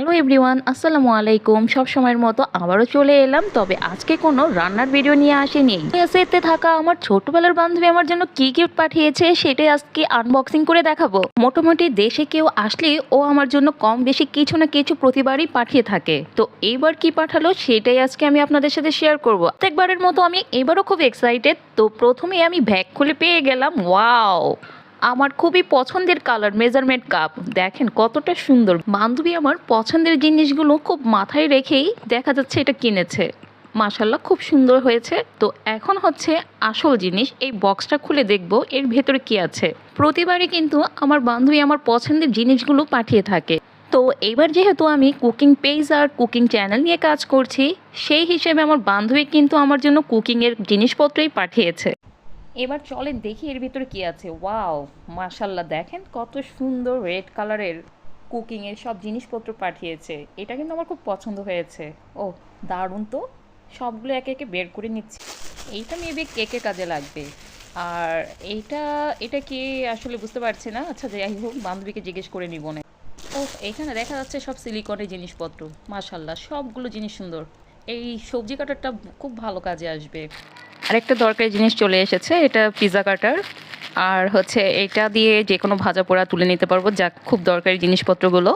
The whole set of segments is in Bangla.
হ্যালো এভরিওয়ান, আসসালামু আলাইকুম। সব সময়ের মতো আবারও চলে এলাম, তবে আজকে কোনো রান্নার ভিডিও নিয়ে আসেনি। এতে থাকা আমার ছোটবেলার বান্ধবী আমার জন্য কি গিফট পাঠিয়েছে, সেটাই আজকে আনবক্সিং করে দেখাবো। মোটামুটি দেশে কেউ আসলে ও আমার জন্য কম বেশি কিছু না কিছু প্রতিবারই পাঠিয়ে থাকে। তো এইবার কি পাঠালো, সেটাই আজকে আমি আপনাদের সাথে শেয়ার করব। প্রত্যেকবারের মতো আমি এবারও খুব এক্সাইটেড তো প্রথমে আমি ব্যাগ খুলে পেয়ে গেলাম ওয়াও আমার খুবই পছন্দের কালার মেজারমেন্ট কাপ। দেখেন কতটা সুন্দর। বান্ধবী আমার পছন্দের জিনিসগুলো খুব মাথায় রেখেই দেখা যাচ্ছে এটা কিনেছে। মাশাল্লাহ খুব সুন্দর হয়েছে। তো এখন হচ্ছে আসল জিনিস, এই বক্সটা খুলে দেখব এর ভেতরে কি আছে। প্রতিবারই কিন্তু আমার বান্ধবী আমার পছন্দের জিনিসগুলো পাঠিয়ে থাকে। তো এবার যেহেতু আমি কুকিং পেজ আর কুকিং চ্যানেল নিয়ে কাজ করছি, সেই হিসেবে আমার বান্ধবী কিন্তু আমার জন্য কুকিংয়ের জিনিসপত্রই পাঠিয়েছে। এবার চলেন দেখি এর ভিতরে কি আছে। ওয়াও মাশাল্লাহ দেখেন কত সুন্দর রেড কালারের কুকিংয়ের সব জিনিসপত্র পাঠিয়েছে। এটা কিন্তু আমার খুব পছন্দ হয়েছে। ও, দারুণ তো। সবগুলো একে একে বের করে নিচ্ছি। এইটা মেবি কেকে কাজে লাগবে। আর এইটা, এটা কি আসলে বুঝতে পারছি না। আচ্ছা যাই হোক, বান্ধবীকে জিজ্ঞেস করে নিব না ও এখানে দেখা যাচ্ছে সব সিলিকনের জিনিসপত্র। মাশাল্লাহ সবগুলো জিনিস সুন্দর। এই সবজি কাটারটা খুব ভালো কাজে আসবে। আরেকটা দরকারি জিনিস চলে এসেছে, এটা পিজা কাটার। আর হচ্ছে এটা দিয়ে যে কোনো ভাজা পোড়া তুলে নিতে পারব, যা খুব দরকারি জিনিসপত্রগুলো।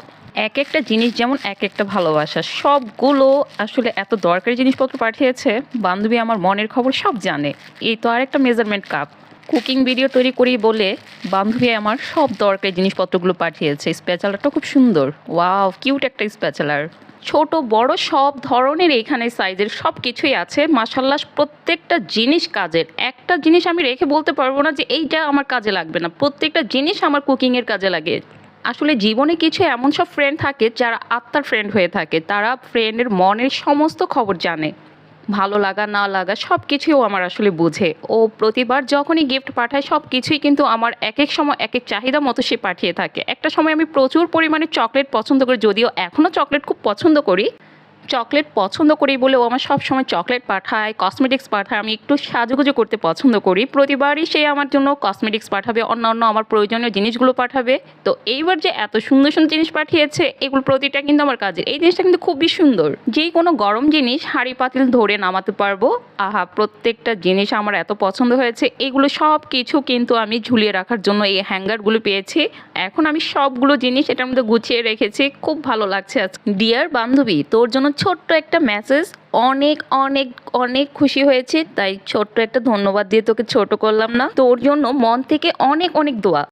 এক একটা জিনিস যেমন এক একটা ভালোবাসা, সবগুলো আসলে এত দরকারি জিনিসপত্র পাঠিয়েছে, বান্ধবী আমার মনের খবর সব জানে। এই তো আরেকটা মেজারমেন্ট কাপ কুকিং ভিডিও তৈরি করি বলে, বান্ধবী আমার সব দরকারি জিনিসপত্রগুলো পাঠিয়েছে। স্পেচালারটা খুব সুন্দর। ওয়াও, কিউট একটা স্পেচালার ছোট, বড় সব ধরনের এইখানে সাইজের সব কিছুই আছে। মাসাল্লাহ প্রত্যেকটা জিনিস কাজের। একটা জিনিস আমি রেখে বলতে পারব না যে এইটা আমার কাজে লাগবে না। প্রত্যেকটা জিনিস আমার কুকিংয়ের কাজে লাগে। আসলে জীবনে কিছু এমন সব ফ্রেন্ড থাকে যারা আত্মার ফ্রেন্ড হয়ে থাকে। তারা ফ্রেন্ডের মনের সমস্ত খবর জানে। ভালো লাগা, না লাগা সব কিছুই ও আমার আসলে বোঝে। ও প্রতিবার যখনই গিফট পাঠায় সব কিছুই কিন্তু আমার এক এক সময় এক এক চাহিদা মতো সে পাঠিয়ে থাকে। একটা সময় আমি প্রচুর পরিমাণে চকলেট পছন্দ করি, যদিও এখনও চকলেট খুব পছন্দ করি। চকলেট পছন্দ করি বলে ও আমার সব সময় চকলেট পাঠায় কসমেটিক্স পাঠায়, আমি একটু সাজুগুজু করতে পছন্দ করি। প্রতিবারই সে আমার জন্য কসমেটিক্স পাঠাবে, অন্যান্য আমার প্রয়োজনীয় জিনিসগুলো পাঠাবে। তো এইবার যে এত সুন্দর সুন্দর জিনিস পাঠিয়েছে, এগুলো প্রতিটা কিন্তু আমার কাজে। এই জিনিসটা কিন্তু খুবই সুন্দর। যেই কোনো গরম জিনিস হাঁড়ি পাতিল ধরে নামাতে পারব। আহা, প্রত্যেকটা জিনিস আমার এত পছন্দ হয়েছে। এগুলো সব কিছু কিন্তু আমি ঝুলিয়ে রাখার জন্য এই হ্যাঙ্গারগুলো পেয়েছি। এখন আমি সবগুলো জিনিস এটার মধ্যে গুছিয়ে রেখেছি। খুব ভালো লাগছে আজকে। ডিয়ার বান্ধবী, তোর জন্য ছোট্ট একটা মেসেজ অনেক অনেক অনেক খুশি হয়েছে। তাই ছোট্ট একটা ধন্যবাদ দিয়ে তোকে ছোট করলাম না। তোর জন্য মন থেকে অনেক অনেক দোয়া।